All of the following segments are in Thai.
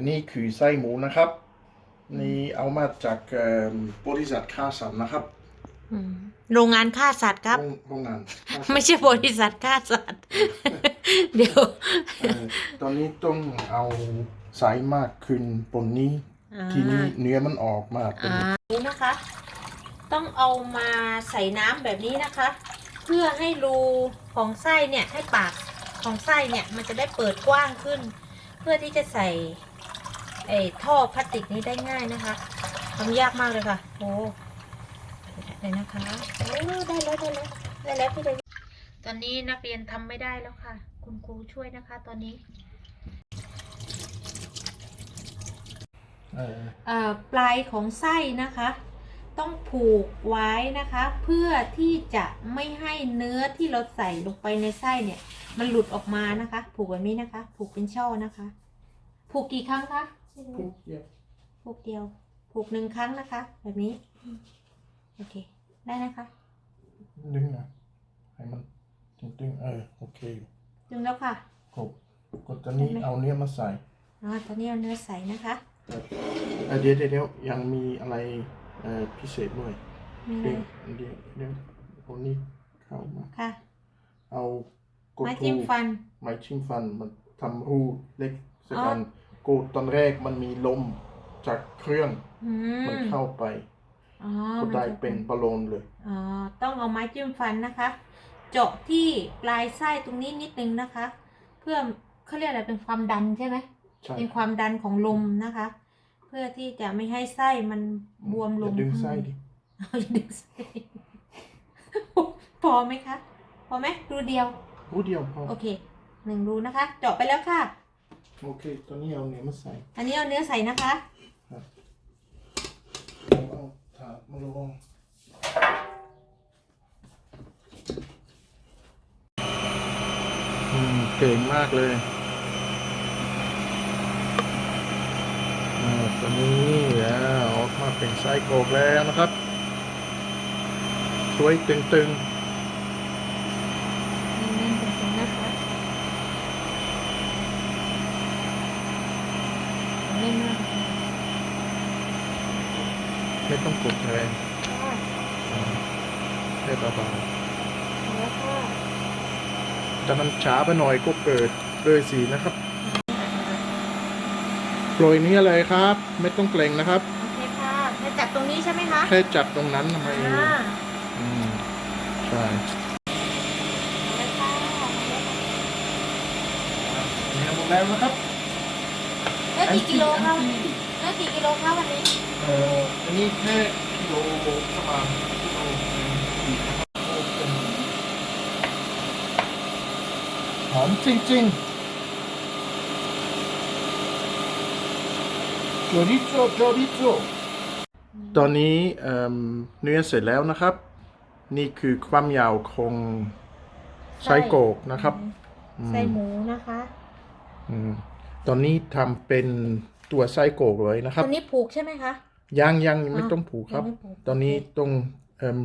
อันนี้คือไส้หมูนะครับ นี่เอามาจากเอ่อบริษัทค่าสันนะครับอืมโรงงานฆ่าสัตว์ครับโรงโรงงานฆ่าสัตว์ไม่ใช่บริษัทฆ่าสัตว์ เดี๋ยวเอ่อตอนนี้ต้องเอาสายมากขึ้นบนนี้ ทีนี้เนื้อมันออกมาเป็นอ่านี่นะคะ ต้องเอามาใส่น้ำแบบนี้นะคะ เพื่อให้รูของไส้เนี่ยให้ปากของไส้เนี่ยมันจะได้เปิดกว้างขึ้น เพื่อที่จะใส่ ไอ้ท่อพลาสติกนี้ได้ง่ายนะคะทำยากมากเลยค่ะโอ้เลยนะคะโอ้ได้แล้วได้แล้วได้แล้วพี่เดวิดตอนนี้นักเรียนทำไม่ได้แล้วค่ะ คุณครูช่วยนะคะ ตอนนี้เอ่อเอ่อปลายของไส้นะคะ ต้องผูกไว้นะคะ เพื่อที่จะไม่ให้เนื้อที่เราใส่ลงไปในไส้เนี่ย มันหลุดออกมานะคะ ผูกแบบนี้นะคะ ผูกเป็นช่อนะคะ ผูกกี่ครั้งคะ ปุ๊บเดียวผูกเดียวผูกหนึ่งครั้งนะคะ แบบนี้ โอเค ได้นะคะดึงนะให้มันตึงๆเออโอเคอยู่ดึงแล้วค่ะกดกดตอนนี้เอาเนื้อมาใส่อ่าตอนนี้เอาเนื้อใส่นะคะเอ่อเดี๋ยวเดี๋ยวเดี๋ยวยังมีอะไรเอ่อพิเศษด้วยมีอะไรเดี๋ยวเดี๋ยวเดี๋ยวเอานี้เข้ามาค่ะ เอากดไม้ทูจิ้มฟันไม้จิ้มฟันมันทำรูเล็กสักอ๋ออัน กูตอนแรกมันมีลมจากเครื่องอืมันมเข้าไป อ๋อก็มันได้จะเป็นบอลลูนเลย อ๋อต้องเอาไม้จิ้มฟันนะคะ เจาะที่ปลายไส้ตรงนี้นิดนึงนะคะ เพื่อเขาเรียกอะไรเป็นความดันใช่ไหม ใช่เป็นความดันของลมนะคะ เพื่อที่จะไม่ให้ไส้มันบวมลอย่างดึงไส้ดิเอาอย่าดึงไส้พอไหมคะ พอไหมรูเดียว รูเดียวพอโอเคหนึ่งรูนะคะ เจาะไปแล้วค่ะ โอเคตอนนี้เอาเนื้อมาใส่อันนี้เอาเนื้อใส่นะคะเอาเอาถาดมาลงอืมเก่งมากเลยอ่าตอนนี้อ่าออกมาเป็นไส้กรอกแล้วนะครับ สวยตึงแน่นๆตรงๆนะคะแน่นมากเลย ๆ ไม่ต้องกดแรงค่ะอ่าแค่เบาแล้วก็ๆแต่มันช้าไปหน่อยก็เกิดเลยสีนะครับโปรยนี้เลยครับ ไม่ต้องเกรงนะครับโอเคค่ะจะจับตรงนี้ใช่ไหมคะแค่จับตรงนั้นทำไมอ่าอืมใช่แล้วค่ะเนี่ยหมดแล้วนะครับแล้วกี่กิโลคะแล้กี่กิโลคะวันนี้เอ่ออันนี้แค่กิโลประมาณกิโลหนึ่งโอเคหอมจริงๆโจดิโจโจดิโจตอนนี้เอิ่มเนื้อเสร็จแล้วนะครับ นี่คือความยาวของไส้โกรกนะครับอืมไส้หมูนะคะ อืมตอนนี้ทำเป็น ตัวไส้โกรกเลยนะครับ ตัวนี้ผูกใช่ไหมคะ ยังยังไม่อะต้องผูกครับ ยังไม่ผูก ตอนนี้โอเคต้องเอ่ม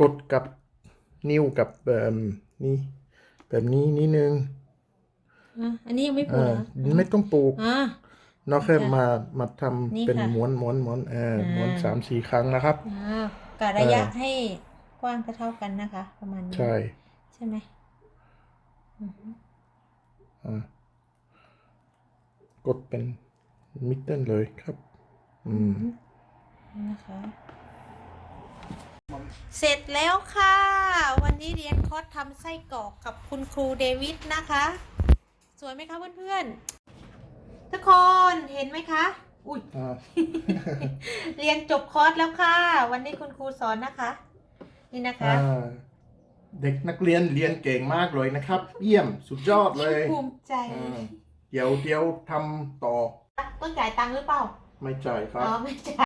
กดกับนิ้วกับเอ่มนี่แบบนี้นิดนึงอะอันนี้ยังไม่ผูเอ่กอเหรอไม่ต้องปลูกอ่านอกแค่ค่ะมามาทนี่ำเป็นค่ะม้วนม้วนม้วนเอออ่าม้วนสามสี่ครั้งนะครับ อ่ากะระยะเออ ให้กว้างเท่าๆกันนะคะ ประมาณนี้ใช่ใช่ไหมอือฮึอ่ากดเป็น มิดเดิลเลยครับ อืมนะคะเสร็จแล้วค่ะ วันนี้เรียนคอร์สทำไส้กรอกกับคุณครูเดวิดนะคะ สวยไหมคะเพื่อนๆทุกคนเห็นไหมคะ อุ้ยอ่าเรียนจบคอร์สแล้วค่ะ วันนี้คุณครูสอนนะคะ นี่นะคะอ่าเด็กนักเรียนเรียนเก่งมากเลยนะครับ เยี่ยมสุดยอดเลยภูมิใจอ่าเดี๋ยวเดี๋ยวทำต่อ ต้องจ่ายตังค์หรือเปล่า ไม่จ่ายครัอ๋บอไม่จ่าย